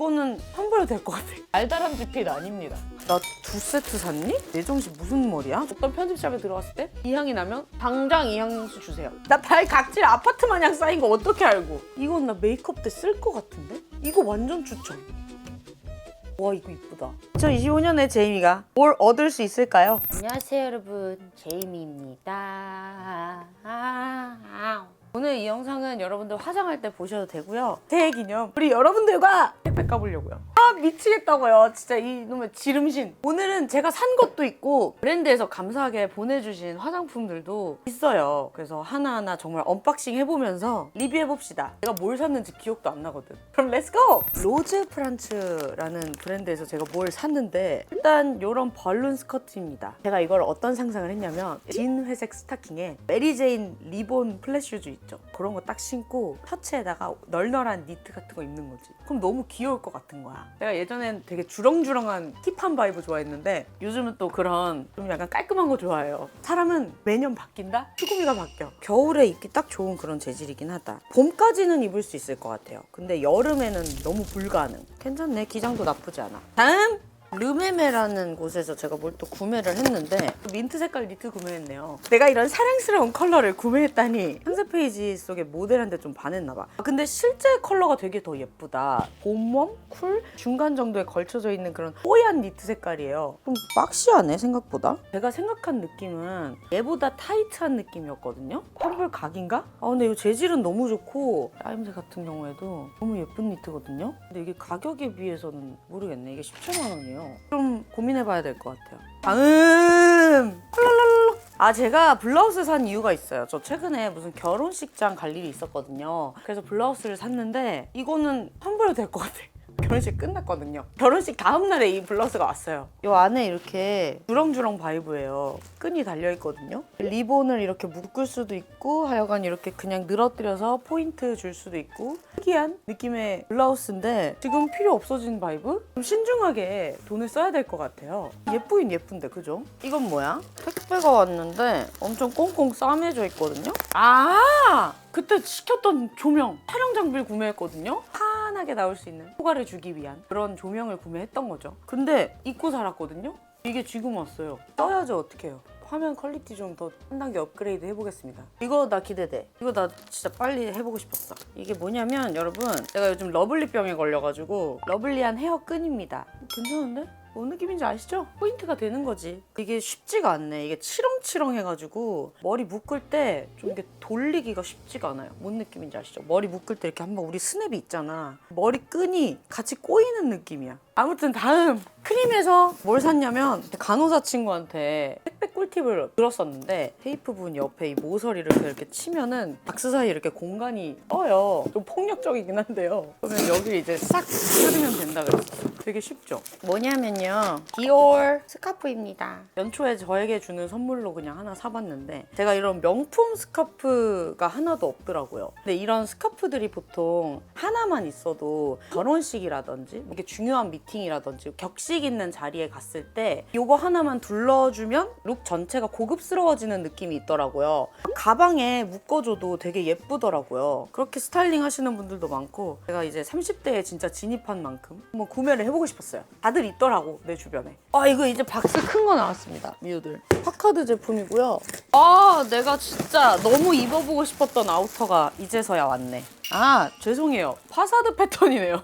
이거는 환불 될것 같아. 달달한 빅핏 아닙니다. 나 두 세트 샀니? 내 정신 무슨 머리야? 어떤 편집샵에 들어갔을 때 이 향이 나면 당장 이 향수 주세요. 나 발 각질 아파트 마냥 쌓인 거 어떻게 알고? 이건 나 메이크업 때 쓸 것 같은데? 이거 완전 추천. 와 이거 이쁘다. 2025년에 제이미가 뭘 얻을 수 있을까요? 안녕하세요 여러분 제이미입니다. 오늘 이 영상은 여러분들 화장할 때 보셔도 되고요. 새해 기념 우리 여러분들과 택배 까보려고요. 아 미치겠다고요. 진짜 이놈의 지름신. 오늘은 제가 산 것도 있고 브랜드에서 감사하게 보내주신 화장품들도 있어요. 그래서 하나하나 정말 언박싱 해보면서 리뷰해봅시다. 내가 뭘 샀는지 기억도 안 나거든. 그럼 렛츠고! 로즈 프란츠라는 브랜드에서 제가 뭘 샀는데 일단 이런 벌룬 스커트입니다. 제가 이걸 어떤 상상을 했냐면 진 회색 스타킹에 메리제인 리본 플랫슈즈 있죠. 그런 거 딱 신고 셔츠에다가 널널한 니트 같은 거 입는 거지. 그럼 너무 귀여울 것 같은 거야. 내가 예전엔 되게 주렁주렁한 힙한 바이브 좋아했는데 요즘은 또 그런 좀 약간 깔끔한 거 좋아해요. 사람은 매년 바뀐다? 추구미가 바뀌어. 겨울에 입기 딱 좋은 그런 재질이긴 하다. 봄까지는 입을 수 있을 것 같아요. 근데 여름에는 너무 불가능. 괜찮네. 기장도 나쁘지 않아. 다음! 르메메라는 곳에서 제가 뭘 또 구매를 했는데 민트 색깔 니트 구매했네요. 내가 이런 사랑스러운 컬러를 구매했다니 상세 페이지 속에 모델한테 좀 반했나 봐. 아, 근데 실제 컬러가 되게 더 예쁘다. 봄웜, 쿨, 중간 정도에 걸쳐져 있는 그런 뽀얀 니트 색깔이에요. 좀 박시하네 생각보다. 제가 생각한 느낌은 얘보다 타이트한 느낌이었거든요. 환불 각인가? 아 근데 이 재질은 너무 좋고 라임새 같은 경우에도 너무 예쁜 니트거든요. 근데 이게 가격에 비해서는 모르겠네. 이게 17만 원이에요. 좀 고민해봐야 될 것 같아요. 다음! 아 제가 블라우스 산 이유가 있어요. 저 최근에 무슨 결혼식장 갈 일이 있었거든요. 그래서 블라우스를 샀는데 이거는 환불이 될것 같아. 결혼식 끝났거든요. 결혼식 다음 날에 이 블라우스가 왔어요. 이 안에 이렇게 주렁주렁 바이브예요. 끈이 달려 있거든요. 리본을 이렇게 묶을 수도 있고 하여간 이렇게 그냥 늘어뜨려서 포인트 줄 수도 있고 특이한 느낌의 블라우스인데 지금 필요 없어진 바이브? 좀 신중하게 돈을 써야 될 것 같아요. 예쁘긴 예쁜데 그죠? 이건 뭐야? 택배가 왔는데 엄청 꽁꽁 싸매져 있거든요. 아 그때 시켰던 조명 촬영 장비를 구매했거든요. 환하게 나올 수 있는 효과를 주기 위한 그런 조명을 구매했던 거죠. 근데 입고 살았거든요. 이게 지금 왔어요. 써야죠 어떡해요. 화면 퀄리티 좀 더 한 단계 업그레이드 해보겠습니다. 이거 나 기대돼. 이거 나 진짜 빨리 해보고 싶었어. 이게 뭐냐면 여러분 내가 요즘 러블리 병에 걸려가지고 러블리한 헤어 끈입니다. 괜찮은데? 뭔 느낌인지 아시죠? 포인트가 되는 거지. 이게 쉽지가 않네. 이게 치렁치렁 해가지고 머리 묶을 때 좀 이게 돌리기가 쉽지가 않아요. 뭔 느낌인지 아시죠? 머리 묶을 때 이렇게 한번 우리 스냅이 있잖아. 머리 끈이 같이 꼬이는 느낌이야. 아무튼 다음 크림에서 뭘 샀냐면 간호사 친구한테 택배 꿀팁을 들었었는데 테이프 분 옆에 이 모서리를 이렇게, 이렇게 치면은 박스 사이에 이렇게 공간이 떠요. 좀 폭력적이긴 한데요. 그러면 여기 이제 싹 뜯으면 된다 그랬어요. 되게 쉽죠? 뭐냐면요. 디올 스카프입니다. 연초에 저에게 주는 선물로 그냥 하나 사봤는데 제가 이런 명품 스카프가 하나도 없더라고요. 근데 이런 스카프들이 보통 하나만 있어도 결혼식이라든지 뭐 이게 중요한 미 팅이라든지 격식 있는 자리에 갔을 때 이거 하나만 둘러주면 룩 전체가 고급스러워지는 느낌이 있더라고요. 가방에 묶어줘도 되게 예쁘더라고요. 그렇게 스타일링 하시는 분들도 많고 제가 이제 30대에 진짜 진입한 만큼 한번 구매를 해보고 싶었어요. 다들 있더라고 내 주변에. 아 이거 이제 박스 큰 거 나왔습니다. 미우들. 파카드 제품이고요. 아 내가 진짜 너무 입어보고 싶었던 아우터가 이제서야 왔네. 아 죄송해요. 파사드 패턴이네요.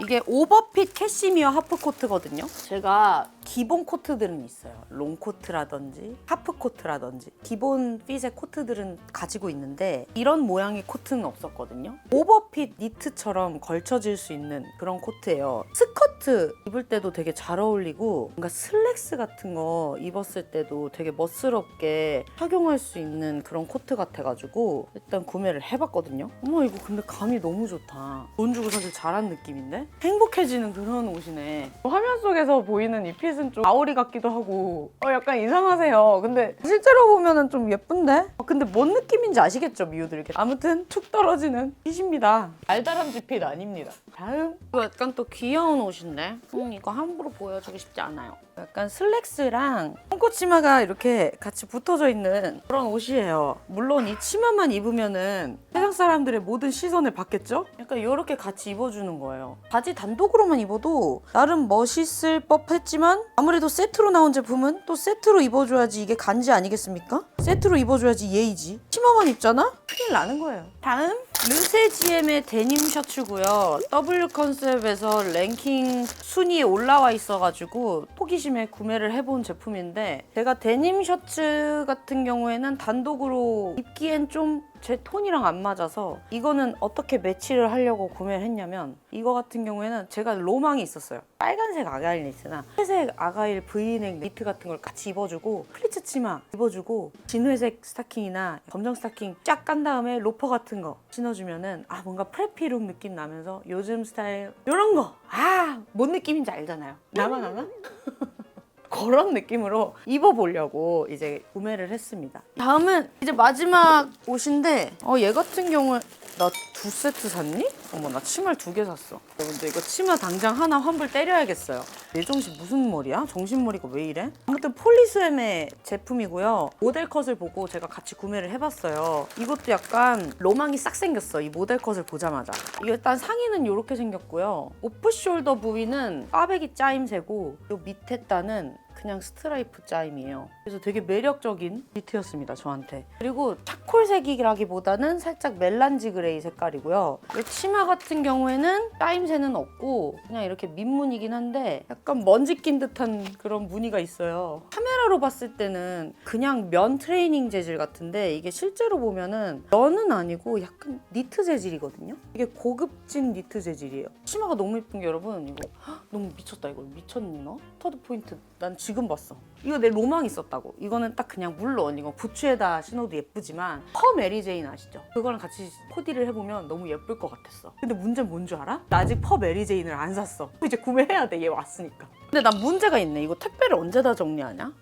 이게 오버핏 캐시미어 하프 코트거든요. 제가 기본 코트들은 있어요. 롱 코트라든지 하프 코트라든지 기본 핏의 코트들은 가지고 있는데 이런 모양의 코트는 없었거든요. 오버핏 니트처럼 걸쳐질 수 있는 그런 코트예요. 스커트 입을 때도 되게 잘 어울리고 뭔가 슬랙스 같은 거 입었을 때도 되게 멋스럽게 착용할 수 있는 그런 코트 같아가지고 일단 구매를 해봤거든요. 어머 이거 근데 감이 너무 좋다. 돈 주고 사실 잘한 느낌인데? 행복해지는 그런 옷이네. 화면 속에서 보이는 이 핏은 무슨 좀 아오리 같기도 하고 어 약간 이상하세요. 근데 실제로 보면은 좀 예쁜데? 어, 근데 뭔 느낌인지 아시겠죠 미우들 이렇게 아무튼 툭 떨어지는 핏입니다. 알다람쥐 핏 아닙니다. 다음 이거 약간 또 귀여운 옷인데 음, 이거 함부로 보여주고 싶지 않아요. 약간 슬랙스랑 홈코치마가 이렇게 같이 붙어져 있는 그런 옷이에요. 물론 이 치마만 입으면은 세상 사람들의 모든 시선을 받겠죠? 약간 이렇게 같이 입어주는 거예요. 바지 단독으로만 입어도 나름 멋있을 법했지만 아무래도 세트로 나온 제품은 또 세트로 입어줘야지 이게 간지 아니겠습니까? 세트로 입어줘야지 예의지. 치마만 입잖아? 큰일 나는 거예요. 다음 르세 GM의 데님 셔츠고요. W 컨셉에서 랭킹 순위에 올라와 있어가지고 호기심에 구매를 해본 제품인데 제가 데님 셔츠 같은 경우에는 단독으로 입기엔 좀 제 톤이랑 안 맞아서 이거는 어떻게 매치를 하려고 구매를 했냐면 이거 같은 경우에는 제가 로망이 있었어요. 빨간색 아가일 니트나 회색 아가일 브이넥 니트 같은 걸 같이 입어주고 플리츠 치마 입어주고 진회색 스타킹이나 검정 스타킹 쫙깐 다음에 로퍼 같은 거 신어주면은 아 뭔가 프레피룩 느낌 나면서 요즘 스타일 이런 거 아 뭔 느낌인지 알잖아요. 나만 아나? 그런 느낌으로 입어보려고 이제 구매를 했습니다. 다음은 이제 마지막 옷인데 어, 얘 같은 경우는 나 두 세트 샀니? 어머 나 치마를 두 개 샀어. 여러분들 이거 치마 당장 하나 환불 때려야겠어요. 내 정신 무슨 머리야? 정신머리가 왜 이래? 아무튼 폴리스엠의 제품이고요. 모델 컷을 보고 제가 같이 구매를 해봤어요. 이것도 약간 로망이 싹 생겼어. 이 모델 컷을 보자마자. 이게 일단 상의는 이렇게 생겼고요. 오프숄더 부위는 꽈배기 짜임새고 요 밑에 따는 그냥 스트라이프 짜임이에요. 그래서 되게 매력적인 니트였습니다, 저한테. 그리고 차콜색이라기보다는 살짝 멜란지 그레이 색깔이고요. 이 치마 같은 경우에는 짜임새는 없고 그냥 이렇게 민무늬긴 한데 약간 먼지 낀 듯한 그런 무늬가 있어요. 카메라로 봤을 때는 그냥 면 트레이닝 재질 같은데 이게 실제로 보면은 면은 아니고 약간 니트 재질이거든요. 이게 고급진 니트 재질이에요. 치마가 너무 예쁜 게 여러분 이거 헉, 너무 미쳤다 이거 미쳤니 너? 터드 포인트 난 지금 봤어. 이거 내 로망 있었다고. 이거는 딱 그냥 물론 이거 부츠에다 신어도 예쁘지만 퍼 메리 제인 아시죠? 그거랑 같이 코디를 해보면 너무 예쁠 것 같았어. 근데 문제는 뭔 줄 알아? 나 아직 퍼 메리 제인을 안 샀어. 이제 구매해야 돼. 얘 왔으니까. 근데 난 문제가 있네. 이거 택배를 언제 다 정리하냐?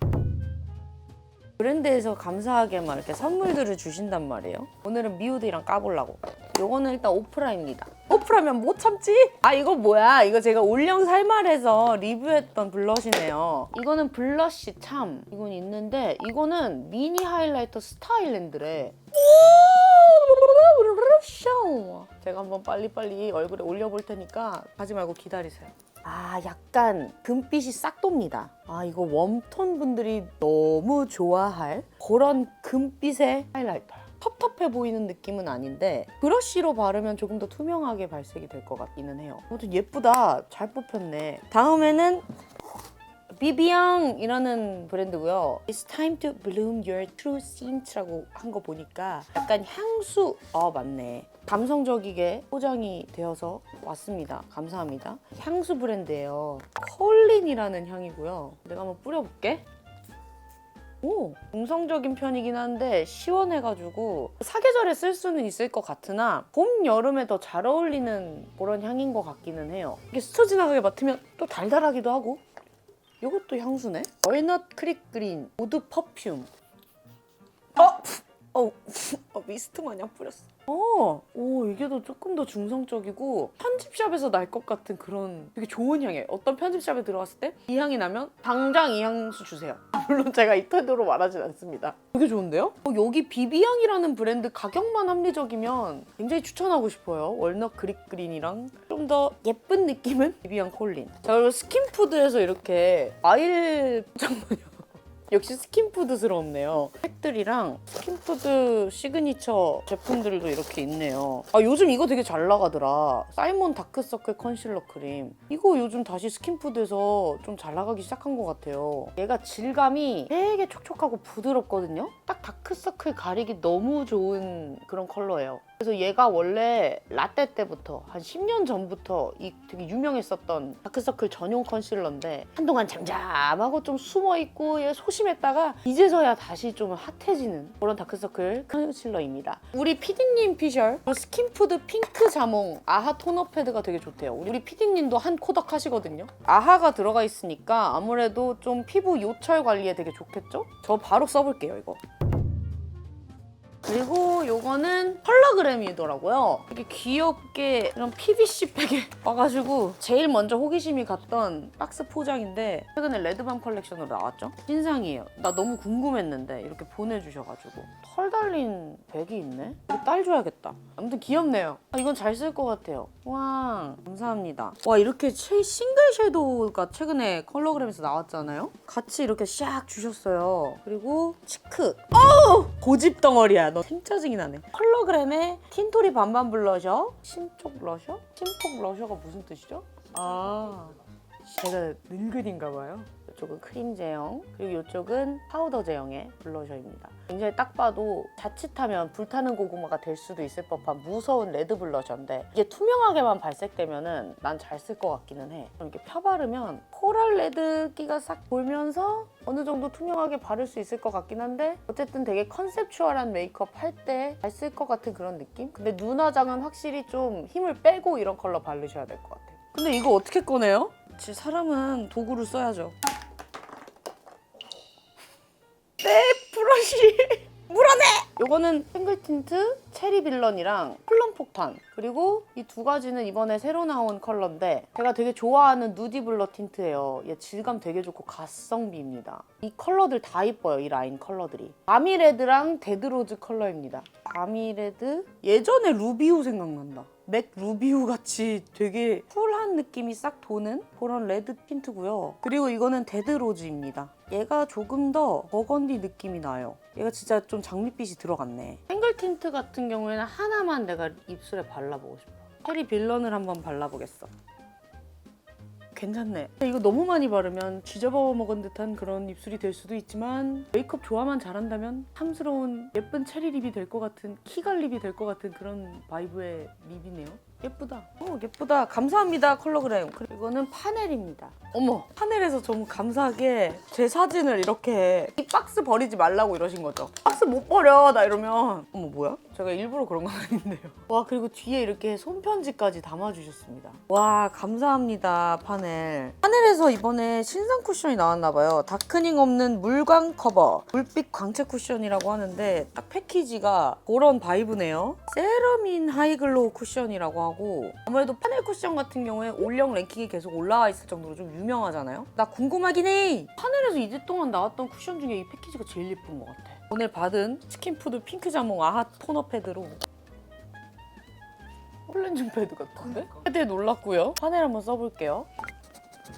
브랜드에서 감사하게 막 이렇게 선물들을 주신단 말이에요. 오늘은 미우드랑 까보려고. 요거는 일단 오프라입니다. 오프라면 못 참지? 아 이거 뭐야? 이거 제가 올영 살말해서 리뷰했던 블러시네요. 이거는 블러시 참 이건 있는데 이거는 미니 하이라이터 스타일랜드래. 오! 제가 한번 빨리빨리 얼굴에 올려볼 테니까 가지 말고 기다리세요. 아 약간 금빛이 싹 돕니다. 아 이거 웜톤 분들이 너무 좋아할 그런 금빛의 하이라이터요. 텁텁해 보이는 느낌은 아닌데 브러쉬로 바르면 조금 더 투명하게 발색이 될 것 같기는 해요. 아무튼 예쁘다. 잘 뽑혔네. 다음에는 비비앙이라는 브랜드고요. It's time to bloom your true scent라고 한 거 보니까 약간 향수, 아 맞네. 감성적이게 포장이 되어서 왔습니다. 감사합니다. 향수 브랜드예요. 컬린이라는 향이고요. 내가 한번 뿌려볼게. 오, 중성적인 편이긴 한데 시원해가지고 사계절에 쓸 수는 있을 것 같으나 봄, 여름에 더 잘 어울리는 그런 향인 것 같기는 해요. 이게 스쳐 지나가게 맡으면 또 달달하기도 하고 이것도 향수네. 월넛 크릭 그린 우드 퍼퓸. 어, 어, 어 미스트 마냥 뿌렸어. 어, 오 이게 더 조금 더 중성적이고 편집샵에서 날 것 같은 그런 되게 좋은 향이에요. 어떤 편집샵에 들어갔을 때 이 향이 나면 당장 이 향수 주세요. 물론 제가 이 태도로 말하진 않습니다. 되게 좋은데요? 어, 여기 비비향이라는 브랜드 가격만 합리적이면 굉장히 추천하고 싶어요. 월넛 그릭 그린이랑 좀 더 예쁜 느낌은 비비향 콜린. 자 그리고 스킨푸드에서 이렇게 아일 잠깐만요. 역시 스킨푸드스럽네요. 팩들이랑 스킨푸드 시그니처 제품들도 이렇게 있네요. 아 요즘 이거 되게 잘 나가더라. 사이몬 다크서클 컨실러 크림. 이거 요즘 다시 스킨푸드에서 좀 잘 나가기 시작한 것 같아요. 얘가 질감이 되게 촉촉하고 부드럽거든요. 딱 다크서클 가리기 너무 좋은 그런 컬러예요. 그래서 얘가 원래 라떼 때부터 한 10년 전부터 이 되게 유명했었던 다크서클 전용 컨실러인데 한동안 잠잠하고 좀 숨어있고 얘 소심했다가 이제서야 다시 좀 핫해지는 그런 다크서클 컨실러입니다. 우리 피디님 피셜 스킨푸드 핑크 자몽 아하 토너 패드가 되게 좋대요. 우리 피디님도 한 코덕 하시거든요. 아하가 들어가 있으니까 아무래도 좀 피부 요철 관리에 되게 좋겠죠? 저 바로 써볼게요 이거. 그리고 요거는 컬러그램이더라고요. 되게 귀엽게 이런 PVC 백에 와가지고 제일 먼저 호기심이 갔던 박스 포장인데 최근에 레드밤 컬렉션으로 나왔죠? 신상이에요. 나 너무 궁금했는데 이렇게 보내주셔가지고 털 달린 백이 있네? 이거 딸 줘야겠다. 아무튼 귀엽네요. 아, 이건 잘 쓸 것 같아요. 와 감사합니다. 와 이렇게 최- 싱글 섀도우가 최근에 컬러그램에서 나왔잖아요. 같이 이렇게 샥 주셨어요. 그리고 치크. 어우 고집 덩어리야. 너 생짜증이 나네. 컬러그램의 틴토리 반반 블러셔, 신촉 러셔, 신폭 러셔가 무슨 뜻이죠? 아 제가 늙은인가 봐요. 이쪽은 크림 제형, 그리고 이쪽은 파우더 제형의 블러셔입니다. 굉장히 딱 봐도 자칫하면 불타는 고구마가 될 수도 있을 법한 무서운 레드 블러셔인데 이게 투명하게만 발색되면은 난 잘 쓸 것 같기는 해. 이렇게 펴바르면 코랄 레드 기가 싹 돌면서 어느 정도 투명하게 바를 수 있을 것 같긴 한데 어쨌든 되게 컨셉추얼한 메이크업 할 때 잘 쓸 것 같은 그런 느낌? 근데 눈 화장은 확실히 좀 힘을 빼고 이런 컬러 바르셔야 될 것 같아요. 근데 이거 어떻게 꺼내요? 지 사람은 도구를 써야죠. 네, 브러쉬. 물어내! 요거는 탱글 틴트, 체리 빌런이랑 플럼 폭탄 그리고 이 두 가지는 이번에 새로 나온 컬러인데 제가 되게 좋아하는 누디 블러 틴트예요. 얘 질감 되게 좋고 가성비입니다. 이 컬러들 다 이뻐요. 이 라인 컬러들이. 바미레드랑 데드로즈 컬러입니다. 바미레드 예전에 루비우 생각난다. 맥 루비우 같이 되게 쿨한 느낌이 싹 도는 그런 레드 틴트고요. 그리고 이거는 데드로즈입니다. 얘가 조금 더 버건디 느낌이 나요. 얘가 진짜 좀 장밋빛이 들어갔네. 탱글 틴트 같은 경우에는 하나만 내가 입술에 발라보고 싶어. 체리 빌런을 한번 발라보겠어. 괜찮네. 이거 너무 많이 바르면 쥐잡아 먹은 듯한 그런 입술이 될 수도 있지만 메이크업 좋아만 잘한다면 탐스러운 예쁜 체리 립이 될 것 같은 키갈 립이 될 것 같은 그런 바이브의 립이네요. 예쁘다. 어, 예쁘다. 감사합니다, 컬러그램. 그리고 이거는 파넬입니다. 어머, 파넬에서 너무 감사하게 제 사진을 이렇게 이 박스 버리지 말라고 이러신 거죠. 박스 못 버려, 나 이러면. 어머, 뭐야? 제가 일부러 그런 건 아닌데요. 와, 그리고 뒤에 이렇게 손편지까지 담아주셨습니다. 와, 감사합니다, 파넬. 파넬에서 이번에 신상 쿠션이 나왔나봐요. 다크닝 없는 물광 커버. 물빛 광채 쿠션이라고 하는데 딱 패키지가 그런 바이브네요. 세라민 하이글로우 쿠션이라고 하고 아무래도 파넬 쿠션 같은 경우에 올영 랭킹이 계속 올라와 있을 정도로 좀 유명하잖아요. 나 궁금하긴 해. 파넬에서 이제 동안 나왔던 쿠션 중에 이 패키지가 제일 예쁜 것 같아. 오늘 받은 스킨푸드 핑크 자몽 아하 토너 패드로 콜렌징 패드 같은데? 패드에 놀랐고요. 파넬 한번 써볼게요.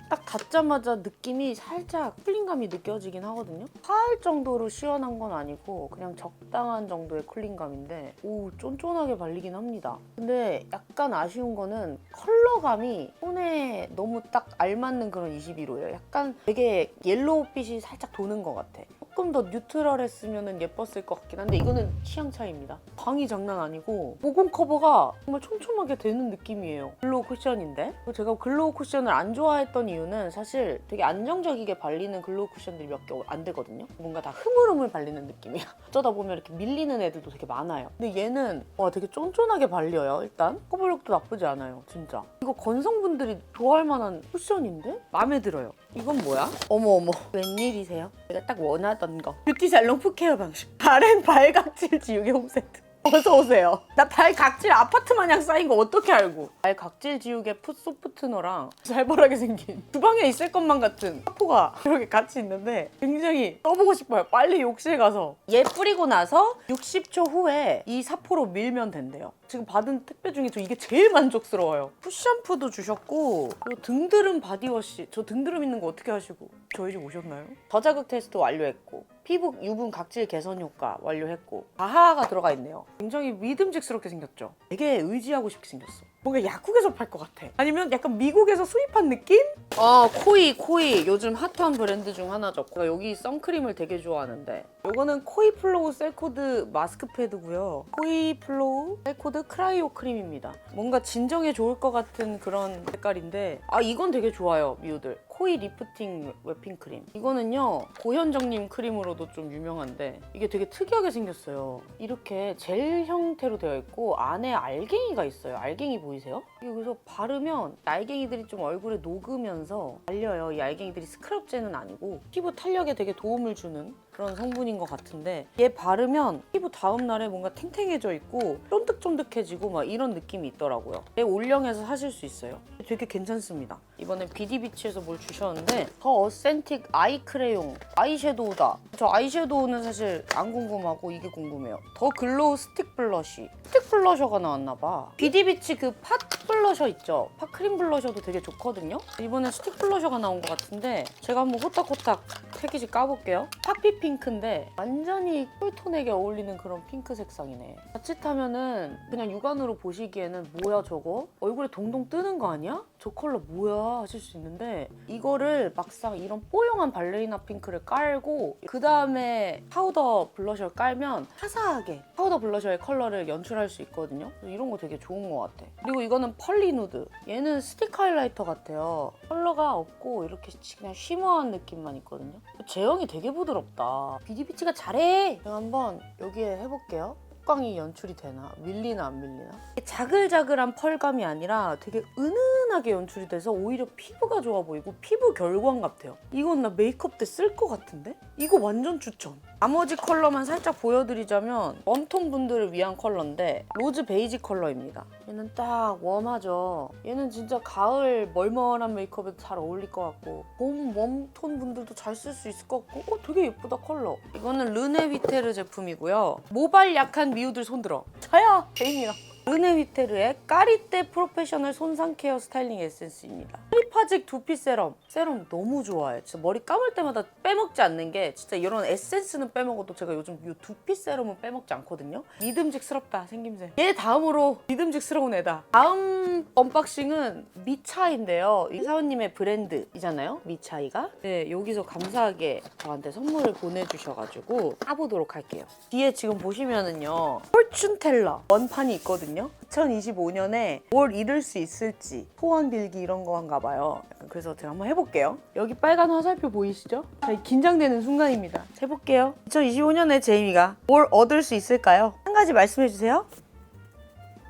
딱 닿자마자 느낌이 살짝 쿨링감이 느껴지긴 하거든요. 파할 정도로 시원한 건 아니고 그냥 적당한 정도의 쿨링감인데 오 쫀쫀하게 발리긴 합니다. 근데 약간 아쉬운 거는 컬러감이 손에 너무 딱 알맞는 그런 21호예요. 약간 되게 옐로우빛이 살짝 도는 것 같아. 조금 더 뉴트럴했으면 예뻤을 것 같긴 한데 이거는 취향 차이입니다. 광이 장난 아니고 모공 커버가 정말 촘촘하게 되는 느낌이에요. 글로우 쿠션인데 제가 글로우 쿠션을 안 좋아했던 이유는 사실 되게 안정적이게 발리는 글로우 쿠션들이 몇 개 안 되거든요. 뭔가 다 흐물흐물 발리는 느낌이야. 어쩌다 보면 이렇게 밀리는 애들도 되게 많아요. 근데 얘는 와 되게 쫀쫀하게 발려요. 일단 커버력도 나쁘지 않아요. 진짜. 이거 건성분들이 좋아할 만한 쿠션인데 마음에 들어요. 이건 뭐야? 어머 어머 웬일이세요? 제가 딱 원하던 거 뷰티 살롱 푸케어 방식. 바렌 발각질 지우개 홈 세트 어서 오세요. 나 발 각질 아파트 마냥 쌓인 거 어떻게 알고? 발 각질 지우개 풋 소프트너랑 살벌하게 생긴 주방에 있을 것만 같은 사포가 이렇게 같이 있는데 굉장히 써보고 싶어요. 빨리 욕실 가서. 얘 뿌리고 나서 60초 후에 이 사포로 밀면 된대요. 지금 받은 택배 중에 저 이게 제일 만족스러워요. 푸샴푸도 주셨고 등드름 바디워시. 저 등드름 있는 거 어떻게 하시고? 저희 집 오셨나요? 저자극 테스트 완료했고 피부 유분 각질 개선 효과 완료했고 아하가 들어가 있네요 굉장히 믿음직스럽게 생겼죠 되게 의지하고 싶게 생겼어 뭔가 약국에서 팔 것 같아 아니면 약간 미국에서 수입한 느낌? 아 코이 코이 요즘 핫한 브랜드 중 하나죠. 제가 여기 선크림을 되게 좋아하는데 요거는 코이 플로우 셀코드 마스크 패드고요. 코이 플로우 셀코드 크라이오 크림입니다. 뭔가 진정에 좋을 것 같은 그런 색깔인데 아 이건 되게 좋아요 미우들 코이 리프팅 웹핑 크림. 이거는요 고현정님 크림으로도 좀 유명한데 이게 되게 특이하게 생겼어요. 이렇게 젤 형태로 되어 있고 안에 알갱이가 있어요. 알갱이 보이세요? 그래서 바르면 알갱이들이 좀 얼굴에 녹으면서 말려요. 이 알갱이들이 스크럽제는 아니고 피부 탄력에 되게 도움을 주는 그런 성분인 것 같은데 얘 바르면 피부 다음 날에 뭔가 탱탱해져 있고 쫀득쫀득해지고 막 이런 느낌이 있더라고요. 얘 올영에서 사실 수 있어요. 되게 괜찮습니다. 이번에 비디비치에서 뭘 주셨는데 더 어센틱 아이 크레용 아이섀도우다. 저 아이섀도우는 사실 안 궁금하고 이게 궁금해요. 더 글로우 스틱 블러쉬. 스틱 블러셔가 나왔나 봐. 비디비치 그팟 블러셔 있죠? 팟 크림 블러셔도 되게 좋거든요. 이번에 스틱 블러셔가 나온 것 같은데 제가 한번 호딱호딱 세 개씩 까볼게요. 파피 핑크인데 완전히 쿨톤에게 어울리는 그런 핑크 색상이네. 자칫하면은 그냥 육안으로 보시기에는 뭐야 저거? 얼굴에 동동 뜨는 거 아니야? 저 컬러 뭐야 하실 수 있는데 이거를 막상 이런 뽀용한 발레리나 핑크를 깔고 그 다음에 파우더 블러셔를 깔면 화사하게 파우더 블러셔의 컬러를 연출할 수 있거든요. 이런 거 되게 좋은 것 같아. 그리고 이거는 펄리 누드. 얘는 스틱 하이라이터 같아요. 컬러가 없고 이렇게 그냥 쉬머한 느낌만 있거든요. 제형이 되게 부드럽다. 비디비치가 잘해. 제가 한번 여기에 해볼게요. 촉광이 연출이 되나? 밀리나 안 밀리나? 자글자글한 펄감이 아니라 되게 은은하게 연출이 돼서 오히려 피부가 좋아 보이고 피부 결광 같아요. 이건 나 메이크업 때 쓸 것 같은데? 이거 완전 추천. 나머지 컬러만 살짝 보여드리자면 웜톤 분들을 위한 컬러인데 로즈 베이지 컬러입니다. 얘는 딱 웜하죠. 얘는 진짜 가을 멀멀한 메이크업에도 잘 어울릴 것 같고 봄 웜톤 분들도 잘 쓸 수 있을 것 같고 어, 되게 예쁘다 컬러. 이거는 르네 위테르 제품이고요. 모발 약한 미우들 손들어. 저요! 제인이랑. 르네 위테르의 까리떼 프로페셔널 손상 케어 스타일링 에센스입니다. 프리파직 두피 세럼. 세럼 너무 좋아해. 진짜 머리 감을 때마다 빼먹지 않는 게 진짜 이런 에센스는 빼먹어도 제가 요즘 이 두피 세럼은 빼먹지 않거든요. 믿음직스럽다 생김새. 얘 다음으로 믿음직스러운 애다. 다음 언박싱은 미차인데요. 이 사원님의 브랜드이잖아요. 미차이가. 네, 여기서 감사하게 저한테 선물을 보내주셔가지고 까보도록 할게요. 뒤에 지금 보시면은요. 폴춘텔러 원판이 있거든요. 2025년에 뭘 잃을 수 있을지 소원 빌기 이런 거인가 봐요. 그래서 제가 한번 해볼게요. 여기 빨간 화살표 보이시죠? 자, 긴장되는 순간입니다. 해볼게요. 2025년에 제이미가 뭘 얻을 수 있을까요? 한 가지 말씀해 주세요.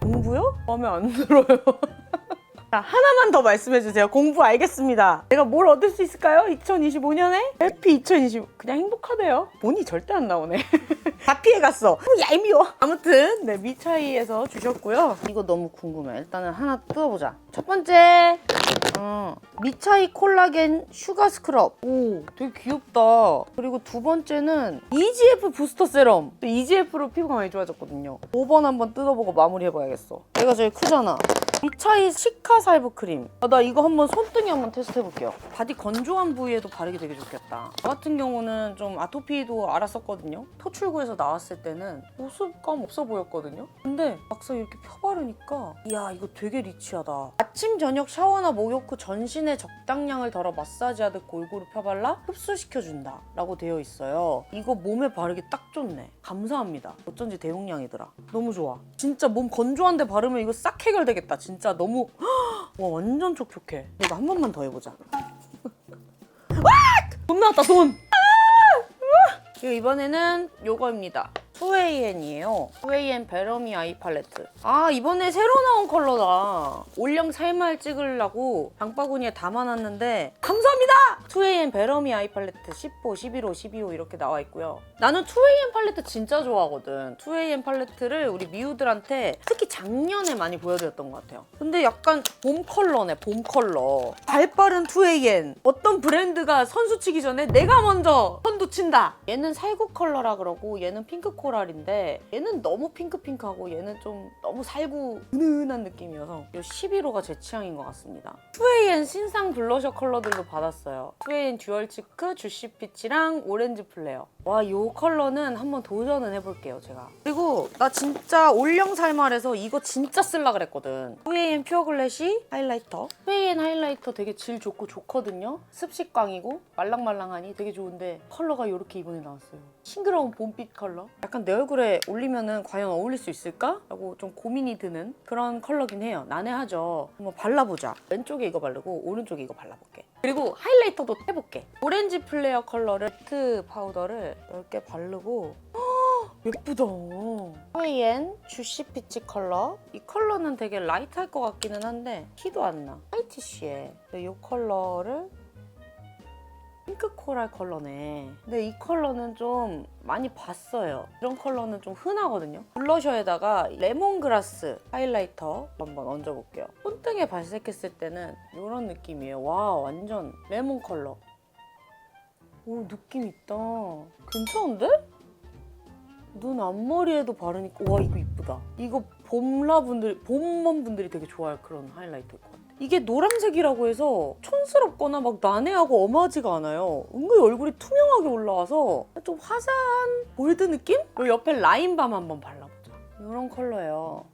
공부요? 마음에 안 들어요. 자, 하나만 더 말씀해 주세요. 공부 알겠습니다. 내가 뭘 얻을 수 있을까요? 2025년에? 해피 2025. 그냥 행복하대요. 돈이 절대 안 나오네. 다 피해 갔어. 어, 얄미워. 아무튼 네 미차이에서 주셨고요. 이거 너무 궁금해. 일단은 하나 뜯어보자. 첫 번째 어, 미차이 콜라겐 슈가 스크럽. 오, 되게 귀엽다. 그리고 두 번째는 EGF 부스터 세럼. 또 EGF로 피부가 많이 좋아졌거든요. 5번 한번 뜯어보고 마무리해봐야겠어. 얘가 제일 크잖아. 미차이 시카 살브 크림. 아, 나 이거 한번 손등에 한번 테스트 해볼게요. 바디 건조한 부위에도 바르기 되게 좋겠다. 저 같은 경우는 좀 아토피도 알았었거든요. 토출구에서 나왔을 때는 보습감 없어 보였거든요. 근데 막상 이렇게 펴바르니까 이야 이거 되게 리치하다. 아침 저녁 샤워나 목욕 후 전신에 적당량을 덜어 마사지하듯 골고루 펴발라 흡수시켜준다 라고 되어 있어요. 이거 몸에 바르기 딱 좋네. 감사합니다. 어쩐지 대용량이더라. 너무 좋아. 진짜 몸 건조한데 바르면 이거 싹 해결되겠다. 진짜 너무 와 완전 촉촉해. 이거 한 번만 더 해보자. 와! 돈 나왔다 돈. 그리고 이번에는 요거입니다. 2AN이에요. 2AN 베러미 아이 팔레트. 아, 이번에 새로 나온 컬러다. 올영 살말 찍으려고 장바구니에 담아놨는데 감사합니다! 2AN 베러미 아이 팔레트 10호, 11호, 12호 이렇게 나와 있고요. 나는 2AN 팔레트 진짜 좋아하거든. 2AN 팔레트를 우리 미우들한테 특히 작년에 많이 보여드렸던 것 같아요. 근데 약간 봄 컬러네, 봄 컬러. 발 빠른 2AN. 어떤 브랜드가 선수 치기 전에 내가 먼저 선두 친다. 얘는 살구 컬러라 그러고 얘는 핑크 코랄인데 얘는 너무 핑크핑크하고 얘는 좀 너무 살구 은은한 느낌이어서 이 11호가 제 취향인 것 같습니다. 2AN 신상 블러셔 컬러들도 받았어요. 2AN 듀얼 치크, 주시 피치랑 오렌지 플레어. 와, 이 컬러는 한번 도전은 해볼게요, 제가. 그리고 나 진짜 올영 살말해서 이거 진짜 쓸라 그랬거든. 후에인 퓨어 글래시 하이라이터. 후에인 하이라이터 되게 질 좋고 좋거든요. 습식광이고 말랑말랑하니 되게 좋은데 컬러가 이렇게 이번에 나왔어요. 싱그러운 봄빛 컬러. 약간 내 얼굴에 올리면은 과연 어울릴 수 있을까? 라고 좀 고민이 드는 그런 컬러긴 해요. 난해하죠. 한번 발라보자. 왼쪽에 이거 바르고 오른쪽에 이거 발라볼게. 그리고 하이라이터도 해볼게. 오렌지 플레어 컬러를 트 파우더를 10개 바르고 헉, 예쁘다. 호이엔 주시 피치 컬러. 이 컬러는 되게 라이트할 것 같기는 한데 티도 안 나. 화이티쉬에 이 컬러를 핑크 코랄 컬러네. 근데 이 컬러는 좀 많이 봤어요. 이런 컬러는 좀 흔하거든요. 블러셔에다가 레몬그라스 하이라이터 한번 얹어볼게요. 손등에 발색했을 때는 이런 느낌이에요. 와 완전 레몬 컬러. 오 느낌 있다. 괜찮은데? 눈 앞머리에도 바르니까 와 이거 이쁘다. 이거 봄라 분들 봄먼 분들이 되게 좋아할 그런 하이라이터일 것 같아. 이게 노란색이라고 해서 촌스럽거나 막 난해하고 엄하지가 않아요. 은근히 얼굴이 투명하게 올라와서 좀 화사한 볼드 느낌? 그리고 옆에 라인밤 한번 발라보자. 이런 컬러예요.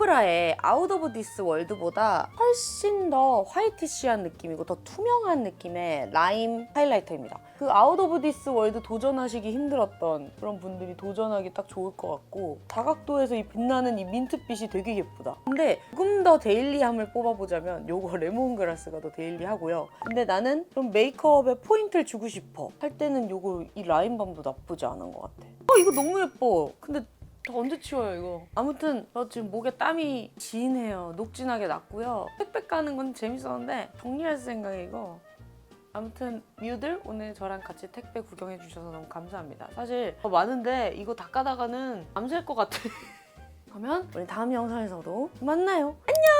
오프라의 아웃 오브 디스 월드보다 훨씬 더 화이티시한 느낌이고 더 투명한 느낌의 라임 하이라이터입니다. 그 아웃 오브 디스 월드 도전하시기 힘들었던 그런 분들이 도전하기 딱 좋을 것 같고 다각도에서 이 빛나는 이 민트빛이 되게 예쁘다. 근데 조금 더 데일리함을 뽑아보자면 요거 레몬그라스가 더 데일리하고요. 근데 나는 좀 메이크업에 포인트를 주고 싶어 할 때는 요거 이 라인 밤도 나쁘지 않은 것 같아. 어 이거 너무 예뻐. 근데 다 언제 치워요 이거? 아무튼 저 지금 목에 땀이 진해요. 녹진하게 났고요. 빽빽 가는 건 재밌었는데 정리할 생각에 이거. 아무튼 미우들 오늘 저랑 같이 택배 구경해 주셔서 너무 감사합니다. 사실 더 많은데 이거 다 까다가는 밤샐 것 같아. 그러면 우리 다음 영상에서도 만나요. 안녕